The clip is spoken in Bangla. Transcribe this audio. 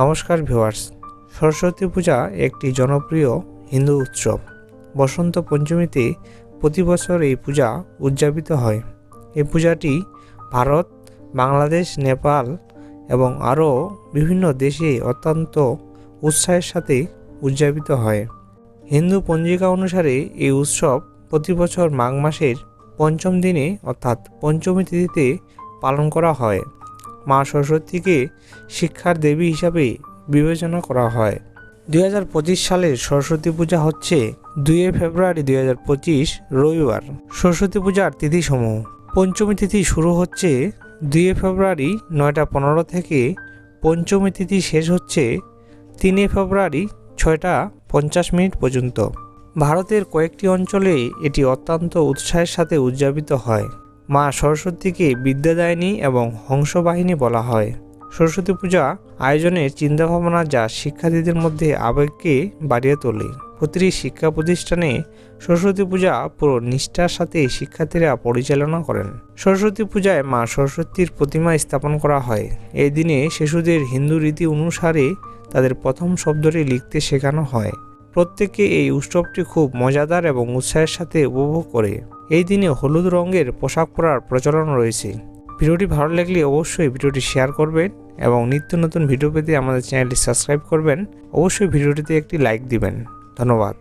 নমস্কার ভিউয়ার্স, সরস্বতী পূজা একটি জনপ্রিয় হিন্দু উৎসব। বসন্ত পঞ্চমীতে প্রতি বছর এই পূজা উদযাপিত হয়। এই পূজাটি ভারত, বাংলাদেশ, নেপাল এবং আরও বিভিন্ন দেশে অত্যন্ত উৎসাহের সাথে উদযাপিত হয়। হিন্দু পঞ্জিকা অনুসারে এই উৎসব প্রতি বছর মাঘ মাসের পঞ্চম দিনে অর্থাৎ পঞ্চমী তিথিতে পালন করা হয়। মা সরস্বতীকে শিক্ষার দেবী হিসাবে বিবেচনা করা হয়। দুই হাজার পঁচিশ সালের সরস্বতী পূজা হচ্ছে দুই ফেব্রুয়ারি দুই হাজার পঁচিশ, রবিবার। সরস্বতী পূজার তিথিসমূহ। পঞ্চমী তিথি শুরু হচ্ছে দুই ফেব্রুয়ারি নয়টা পনেরো থেকে পঞ্চমী তিথি শেষ হচ্ছে তিনে ফেব্রুয়ারি ছয়টা পঞ্চাশ মিনিট পর্যন্ত। ভারতের কয়েকটি অঞ্চলে এটি অত্যন্ত উৎসাহের সাথে উদযাপিত হয়। মা সরস্বতীকে বিদ্যাদায়িনী এবং হংসবাহিনী বলা হয়। সরস্বতী পূজা আয়োজনের চিন্তাভাবনা যা শিক্ষার্থীদের মধ্যে আবেগকে বাড়িয়ে তোলে। প্রতিটি শিক্ষা প্রতিষ্ঠানে সরস্বতী পূজা পুরো নিষ্ঠার সাথে শিক্ষার্থীরা পরিচালনা করেন। সরস্বতী পূজায় মা সরস্বতীর প্রতিমা স্থাপন করা হয়। এই দিনে শিশুদের হিন্দু রীতি অনুসারে তাদের প্রথম শব্দটি লিখতে শেখানো হয়। প্রত্যেকে এই উৎসবটি খুব মজাদার এবং উৎসাহের সাথে উপভোগ করে। এই দিনে হলুদ রঙের পোশাক পরার প্রচলন রয়েছে। ভিডিওটি ভালো লাগলে অবশ্যই ভিডিওটি শেয়ার করবেন এবং নিত্য নতুন ভিডিও পেতে আমাদের চ্যানেলটি সাবস্ক্রাইব করবেন। অবশ্যই ভিডিওটিতে একটি লাইক দিবেন। ধন্যবাদ।